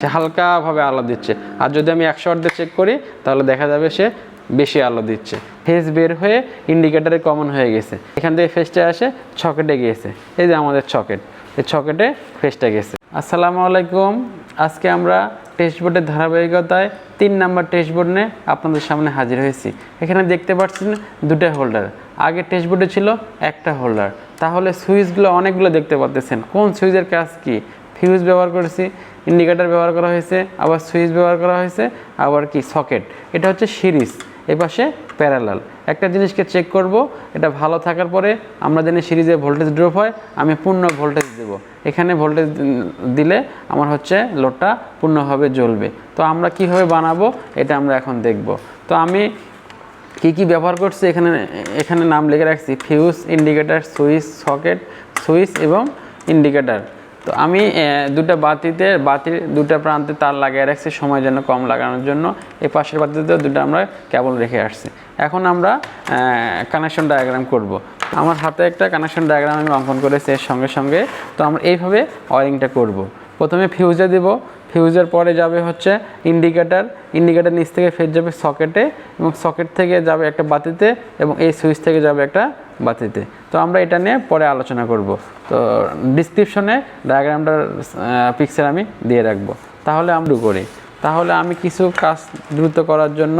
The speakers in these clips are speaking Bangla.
সে হালকাভাবে আলো দিচ্ছে। আর যদি আমি একশো দিয়ে চেক করি, তাহলে দেখা যাবে সে বেশি আলো দিচ্ছে। ফেস বের হয়ে ইন্ডিকেটারে কমন হয়ে গেছে। এখান থেকে ফেসটা আসে ছকেটে গিয়েছে। এই যে আমাদের ছকেট এই ছকেটে ফেসটা গেছে। আসসালামু আলাইকুম। আজকে আমরা টেস্ট বোর্ডের ধারাবাহিকতায় তিন নাম্বার টেস্ট বোর্ড নিয়ে আপনাদের সামনে হাজির হয়েছি। এখানে দেখতে পাচ্ছেন দুটো হোল্ডার আগে টেস্ট বোর্ডে ছিল একটা হোল্ডার তাহলে সুইচগুলো অনেকগুলো দেখতে পাচ্ছেন কোন সুইচের কাজ কি? ফিউজ ব্যবহার করেছি। ইন্ডিকেটার ব্যবহার করা হয়েছে, আবার সুইচ ব্যবহার করা হয়েছে, আবার কি? সকেট এটা হচ্ছে সিরিজ এ পাশে প্যারালাল একটা জিনিসকে চেক করব, এটা ভালো থাকার পরে আমরা জানি সিরিজে ভোল্টেজ ড্রপ হয়, আমি পূর্ণ ভোল্টেজ দেব। এখানে ভোল্টেজ দিলে আমার হচ্ছে লোডটা পূর্ণভাবে জ্বলবে। তো আমরা কীভাবে বানাবো, এটা আমরা এখন দেখব। তো আমি কি কি ব্যবহার করছি, এখানে এখানে নাম লিখে রাখছি fuse indicator switch socket switch এবং ইন্ডিকেটার তো আমি দুটো বাতিতে, বাতির দুটো প্রান্তে তার লাগিয়ে রাখছি সময় যেন কম লাগানোর জন্য এই পাশের বাতিতেও দুটো আমরা কেবল রেখে আসছি এখন আমরা কানেকশন ডায়াগ্রাম করব। আমার হাতে একটা কানেকশন ডায়াগ্রাম আমি অঙ্কন করেছি এর সঙ্গে সঙ্গে তো আমরা এইভাবে ওয়ারিংটা করব। প্রথমে ফিউজে দেব ফিউজের পরে যাবে হচ্ছে ইন্ডিকেটার ইন্ডিকেটার নিচ থেকে ফের যাবে সকেটে এবং সকেট থেকে যাবে একটা বাতিতে এবং এই সুইচ থেকে যাবে একটা বাতিতে। তো আমরা এটা নিয়ে পরে আলোচনা করব। তো ডিসক্রিপশনে ডায়াগ্রামটার পিকচার আমি দিয়ে রাখব। তাহলে আমরা করি। তাহলে আমি কিছু কাজ দ্রুত করার জন্য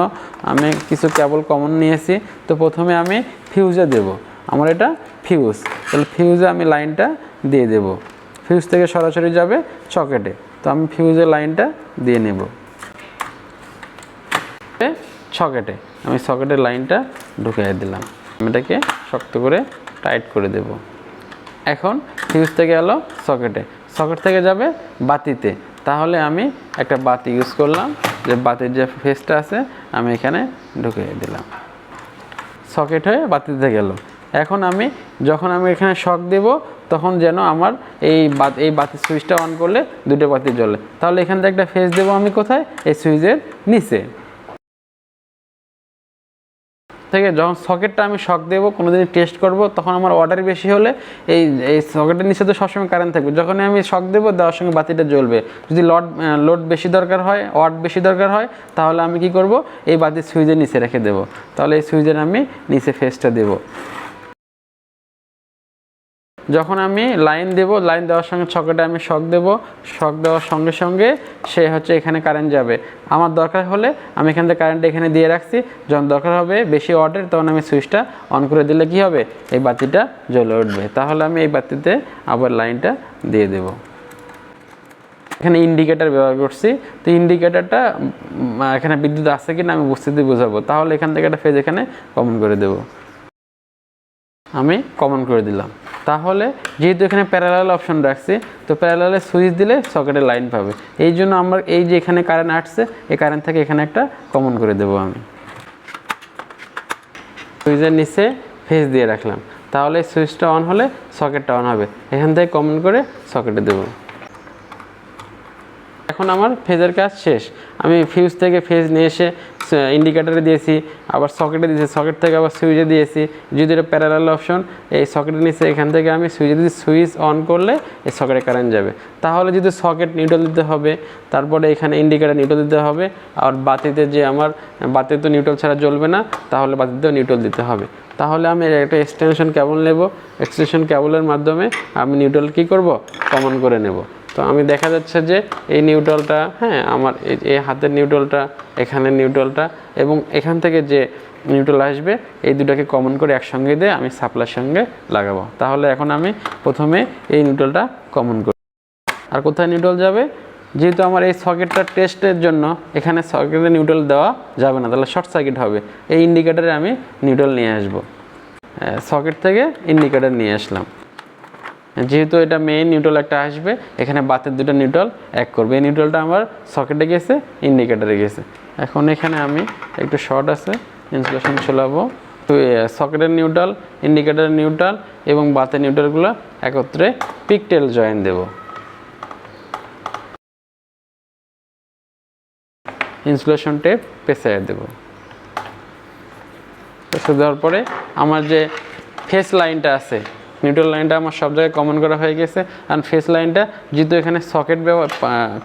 আমি কিছু কেবল কমন নিয়েছি। তো প্রথমে আমি ফিউজে দেব। আমার এটা ফিউজ তাহলে ফিউজে আমি লাইনটা দিয়ে দেব। ফিউজ থেকে সরাসরি যাবে সকেটে তো আমি ফিউজের লাইনটা দিয়ে নেব। সকেটে আমি সকেটের লাইনটা ঢুকিয়ে দিলাম। আমি এটাকে শক্ত করে টাইট করে দেব। এখন ফিউজ থেকে এলো সকেটে সকেট থেকে যাবে বাতিতে। তাহলে আমি একটা বাতি ইউজ করলাম। যে বাতির যে ফেসটা আছে, আমি এখানে ঢুকিয়ে দিলাম। সকেট হয়ে বাতিতে গেল। এখন আমি, যখন আমি এখানে শক দেব, তখন যেন আমার এই বাত, এই বাতির সুইচটা অন করলে দুটো বাতি জ্বলে। তাহলে এখান থেকে একটা ফেস দেবো আমি কোথায়? এই সুইচের নিচে। থেকে যখন সকেটটা আমি শক দেবো কোনো দিন টেস্ট করব, তখন আমার অর্ডার বেশি হলে এই এই সকেটের নিচে তো সবসময় কারেন্ট থাকবে। যখন আমি শক দেবো, দেওয়ার সঙ্গে বাতিটা জ্বলবে। যদি লড লোড বেশি দরকার হয় ওয়াট বেশি দরকার হয়, তাহলে আমি কি করব? এই বাতির সুইচের নিচে রেখে দেবো। তাহলে এই সুইচের আমি নিচে ফেসটা দেবো। যখন আমি লাইন দেব, লাইন দেওয়ার সঙ্গে ছকেটে আমি শক দেব, শক দেওয়ার সঙ্গে সঙ্গে সে হচ্ছে এখানে কারেন্ট যাবে। আমার দরকার হলে আমি এখান থেকে কারেন্ট এখানে দিয়ে রাখছি। যখন দরকার হবে বেশি ওয়াটের তখন আমি সুইচটা অন করে দিলে কি হবে? এই বাতিটা জ্বলে উঠবে। তাহলে আমি এই বাতিতে আবার লাইনটা দিয়ে দেব। এখানে ইন্ডিকেটার ব্যবহার করছি। তো ইন্ডিকেটারটা এখানে বিদ্যুৎ আছে কিনা আমি বুঝতে দিয়ে বোঝাবো। তাহলে এখান থেকে একটা ফেজ এখানে কমন করে দেবো। আমি কমন করে দিলাম। তাহলে যেহেতু এখানে প্যারালাল অপশন রাখছি, তো প্যারালালে সুইচ দিলে সকেটে লাইন পাবে। এই জন্য আমরা এই যে এখানে কারেন্ট আসছে, এই কারেন্ট থেকে এখানে একটা কমন করে দেবো আমি। সুইচের নিচে ফেস দিয়ে রাখলাম। তাহলে সুইচটা অন হলে সকেটটা অন হবে। এখান থেকে কমন করে সকেটে দেবো। এখন আমার ফেজের কাজ শেষ। আমি ফিউজ থেকে ফেজ নিয়ে এসে ইন্ডিকেটারে দিয়েছি, আবার সকেটে দিয়েছি সকেট থেকে আবার সুইচে দিয়েছি। যদি এটা প্যারালাল অপশন এই সকেটের নিচে এখান থেকে আমি সুইচে যদি সুইচ অন করলে, এই সকেটে কারেন্ট যাবে। তাহলে যদি সকেট নিউট্রাল দিতে হবে, তারপরে এখানে ইন্ডিকেটার নিউট্রাল দিতে হবে, আর বাতিতে যে আমার, বাতি তো নিউট্রাল ছাড়া জ্বলবে না, তাহলে বাতিতেও নিউট্রাল দিতে হবে। তাহলে আমি একটা এক্সটেনশন কেবল নেব। এক্সটেনশন কেবলের মাধ্যমে আমি নিউট্রাল কী করব? কমন করে নেব। তো আমি দেখা যাচ্ছে যে এই নিউট্রালটা হ্যাঁ আমার এই- হাতের নিউট্রালটা এখানে নিউট্রালটা এবং এখান থেকে যে নিউট্রাল আসবে, এই দুটাকে কমন করে একসঙ্গে দিয়ে আমি সাপ্লাইয়ের সঙ্গে লাগাবো। তাহলে এখন আমি প্রথমে এই নিউট্রালটা কমন করি। আর কোথায় নিউট্রাল যাবে? যেহেতু আমার এই সকেটটা টেস্টের জন্য, এখানে সকেটে নিউট্রাল দেওয়া যাবে না, তাহলে শর্ট সার্কিট হবে। এই ইন্ডিকেটারে আমি নিউট্রাল নিয়ে আসব। সকেট থেকে ইন্ডিকেটার নিয়ে আসলাম। যেহেতু এটা মেইন নিউট্রাল একটা আসবে, এখানে বাতের দুটো নিউট্রাল এক করবে। এই নিউট্রালটা আমার সকেটে গেছে ইন্ডিকেটারে গেছে। এখন এখানে আমি একটু শর্ট আছে ইনসুলেশন চলাবো তো সকেটের নিউট্রাল ইন্ডিকেটারের নিউট্রাল এবং বাতের নিউট্রালগুলো একত্রে পিকটেল জয়েন দেব। ইনসুলেশন টেপ পেঁচায় দেব। পেঁচে দেওয়ার পরে আমার যে ফেস লাইনটা আছে নিউট্রাল লাইনটা আমার সব জায়গায় কমন করা হয়ে গেছে। আর ফেস লাইনটা যেহেতু এখানে সকেট ব্যবহার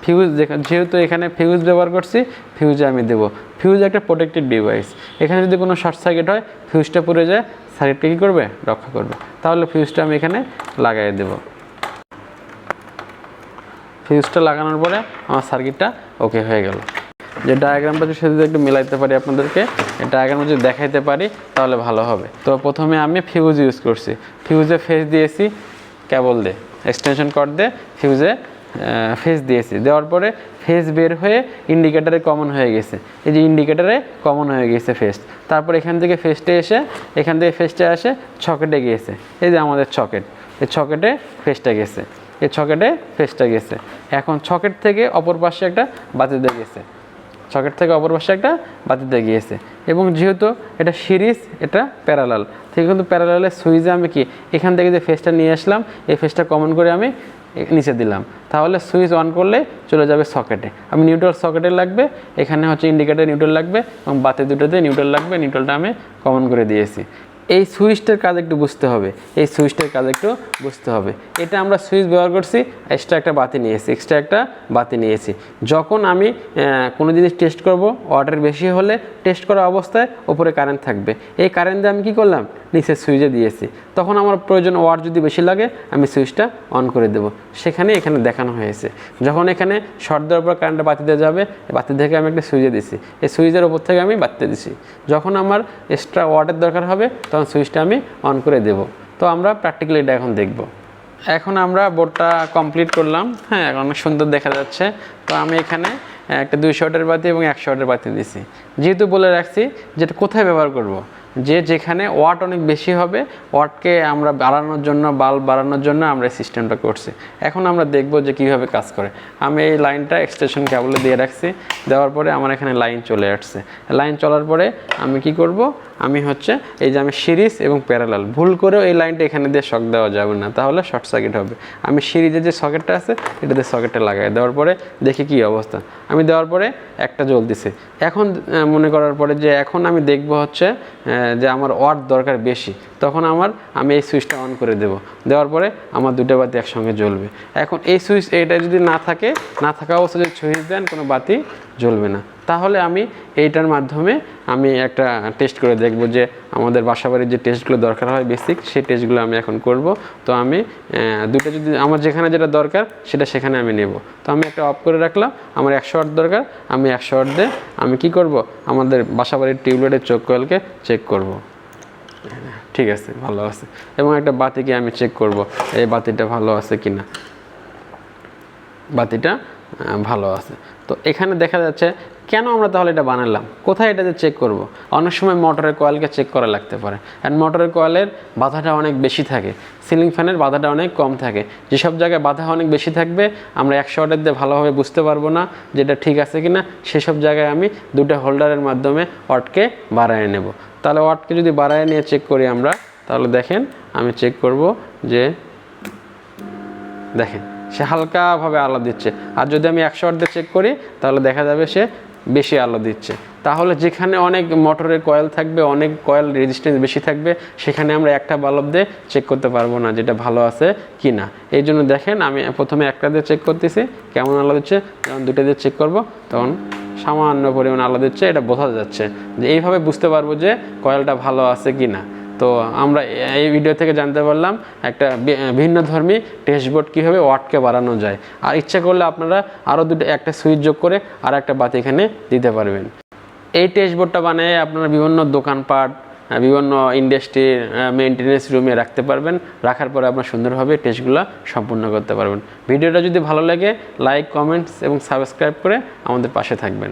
ফিউজ যেহেতু এখানে ফিউজ ব্যবহার করছি ফিউজে আমি দেবো। ফিউজ একটা প্রোটেক্টেড ডিভাইস এখানে যদি কোনো শর্ট সার্কিট হয় ফিউজটা পুড়ে যায়। সার্কিটটা কী করবে? রক্ষা করবে। তাহলে ফিউজটা আমি এখানে লাগাই দেবো। ফিউজটা লাগানোর পরে আমার সার্কিটটা ওকে হয়ে গেল। যে ডায়াগ্রামটা যদি সাথে একটু মিলাইতে পারি আপনাদেরকে ডায়াগ্রাম যদি দেখাইতে পারি, তাহলে ভালো হবে। তো প্রথমে আমি ফিউজ ইউজ করছি। ফিউজে ফেস দিয়েছি কেবল দে এক্সটেনশন কর্ড দিয়ে ফিউজে ফেস দিয়েছি। দেওয়ার পরে ফেস বের হয়ে ইন্ডিকেটারে কমন হয়ে গেছে। এই যে ইন্ডিকেটারে কমন হয়ে গেছে ফেস তারপর এখান থেকে ফেসটে এসে, এখান থেকে ফেসটা এসে ছকেটে গিয়েছে। এই যে আমাদের ছকেট এই ছকেটে ফেসটা গেছে। এই ছকেটে ফেসটা গেছে। এখন ছকেট থেকে অপর পাশে একটা বাতিতে গেছে। ছকেট থেকে অপর পাশে একটা বাতিতে গিয়েছে। এবং যেহেতু এটা সিরিজ, এটা প্যারালাল ঠিক কিন্তু প্যারালালের সুইচে আমি কি? এখান থেকে যে ফেসটা নিয়ে আসলাম, এই ফেসটা কমন করে আমি নিচে দিলাম। তাহলে সুইচ অন করলে চলে যাবে সকেটে। আমি নিউট্রাল সকেটে লাগবে, এখানে হচ্ছে ইন্ডিকেটার নিউট্রাল লাগবে এবং বাতি দুটোতে নিউট্রাল লাগবে নিউট্রালটা আমি কমন করে দিয়েছি। এই সুইচটার কাজ একটু বুঝতে হবে। এই সুইচটার কাজ একটু বুঝতে হবে। এটা আমরা সুইচ ব্যবহার করছি এক্সট্রা একটা বাতি নিয়েছি এক্সট্রা একটা বাতি নিয়েছি যখন আমি কোনো জিনিস টেস্ট করব অর্ডার বেশি হলে টেস্ট করা অবস্থায় ওপরে কারেন্ট থাকবে। এই কারেন্ট দিয়ে আমি কী করলাম? নিচে সুইচে দিয়েছি। তখন আমার প্রয়োজন ওয়াট যদি বেশি লাগে, আমি সুইচটা অন করে দেব। সেখানে এখানে দেখানো হয়েছে। যখন এখানে শর্ট দেওয়ার পর কারেন্টটা বাতিতে যাবে বাতি থেকে আমি একটা সুইচে দিছি। এই সুইচের ওপর থেকে আমি বাতিতে দিছি। যখন আমার এক্সট্রা ওয়াটের দরকার হবে তখন সুইচটা আমি অন করে দেব। তো আমরা প্র্যাকটিক্যালি এটা এখন দেখব। এখন আমরা বোর্ডটা কমপ্লিট করলাম। হ্যাঁ অনেক সুন্দর দেখা যাচ্ছে। তো আমি এখানে একটা দুই শটের বাতি এবং এক শটের বাতি দিছি। যেহেতু বলে রাখছি যেটা কোথায় ব্যবহার করব। যে যেখানে ওয়াট অনেক বেশি হবে ওয়াটকে আমরা বাড়ানোর জন্য বাল্ব বাড়ানোর জন্য আমরা এই সিস্টেমটা করছি। এখন আমরা দেখব যে কীভাবে কাজ করে। আমি এই লাইনটা এক্সটেনশন কেবলে দিয়ে রাখছি। দেওয়ার পরে আমার এখানে লাইন চলে আসছে। লাইন চলার পরে আমি কি করব? আমি হচ্ছে এই যে আমি সিরিজ এবং প্যারালাল। ভুল করেও এই লাইনটা এখানে দিয়ে শক দেওয়া যাবে না। তাহলে শর্ট সার্কিট হবে। আমি সিরিজের যে সকেটটা আছে, এটাতে সকেটটা লাগাই। দেওয়ার পরে দেখি কি অবস্থা। আমি দেওয়ার পরে একটা জ্বলতেছে। এখন মনে করার পরে যে এখন আমি দেখব হচ্ছে যে আমার ওয়াট দরকার বেশি। তখন আমার, আমি এই সুইচটা অন করে দেব। দেওয়ার পরে আমার দুটো বাতি একসঙ্গে জ্বলবে। এখন এই সুইচ এইটা যদি না থাকে, না থাকা অবস্থা যদি সুইচ দেন, কোনো বাতি জ্বলবে না। তাহলে আমি এইটার মাধ্যমে আমি একটা টেস্ট করে দেখব যে আমাদের বাসাবাড়ির যে টেস্টগুলো দরকার হয় বেসিক সেই টেস্টগুলো আমি এখন করব। তো আমি দুটো যদি, আমার যেখানে যেটা দরকার, সেটা সেখানে আমি নেব। তো আমি একটা অফ করে রাখলাম, আমার একশো ওয়াট দরকার, আমি একশো ওয়াট দিয়ে আমি কি করব? আমাদের বাসাবাড়ির টিউবলাইটের চোখ কয়েলকে চেক করব। ঠিক আছে, ভালো আছে। এবং একটা বাতিকে আমি চেক করব, এই বাতিটা ভালো আছে কিনা? বাতিটা ভালো আছে। তো এখানে দেখা যাচ্ছে কেন আমরা তাহলে এটা বানালাম? কোথায় এটাতে চেক করব? অনেক সময় মোটরের কয়েলকে চেক করা লাগতে পারে। অ্যান্ড মোটরের কয়েলের বাধাটা অনেক বেশি থাকে। সিলিং ফ্যানের বাধাটা অনেক কম থাকে। যেসব জায়গায় বাধা অনেক বেশি থাকবে, আমরা একশো ওয়াটের দিয়ে ভালোভাবে বুঝতে পারব না যে এটা ঠিক আছে কি না সেসব জায়গায় আমি দুটো হোল্ডারের মাধ্যমে ওয়াটকে বাড়ায় নেব। তাহলে ওয়াটকে যদি বাড়ায় নিয়ে চেক করি আমরা, তাহলে দেখেন আমি চেক করব যে, দেখেন, সে হালকাভাবে আলো দিচ্ছে। আর যদি আমি একশো ওয়াট দিয়ে চেক করি, তাহলে দেখা যাবে সে বেশি আলো দিচ্ছে। তাহলে যেখানে অনেক মোটরের কয়েল থাকবে, অনেক কয়েল রেজিস্ট্যান্স বেশি থাকবে, সেখানে আমরা একটা বাল্ব দিয়ে চেক করতে পারব না যেটা ভালো আছে কি না এই জন্য দেখেন, আমি প্রথমে একটা দিয়ে চেক করতেছি, কেমন আলো দিচ্ছে, যখন দুটো দিয়ে চেক করব, তখন সামান্য পরিমাণ আলো দিচ্ছে, এটা বোঝা যাচ্ছে যে এইভাবে বুঝতে পারব যে কয়েলটা ভালো আছে কি না তো আমরা এই ভিডিও থেকে জানতে পারলাম একটা ভিন্ন ধর্মী টেস্টবোর্ড কীভাবে ওয়াটকে বাড়ানো যায়। আর ইচ্ছা করলে আপনারা আরও দুটো, একটা সুইচ যোগ করে আর একটা বাতি এখানে দিতে পারবেন। এই টেস্টবোর্ডটা বানিয়ে আপনারা বিভিন্ন দোকানপাট বিভিন্ন ইন্ডাস্ট্রির মেনটেন্যান্স রুমে রাখতে পারবেন। রাখার পরে আপনার সুন্দরভাবে টেস্টগুলো সম্পূর্ণ করতে পারবেন। ভিডিওটা যদি ভালো লাগে লাইক কমেন্টস এবং সাবস্ক্রাইব করে আমাদের পাশে থাকবেন।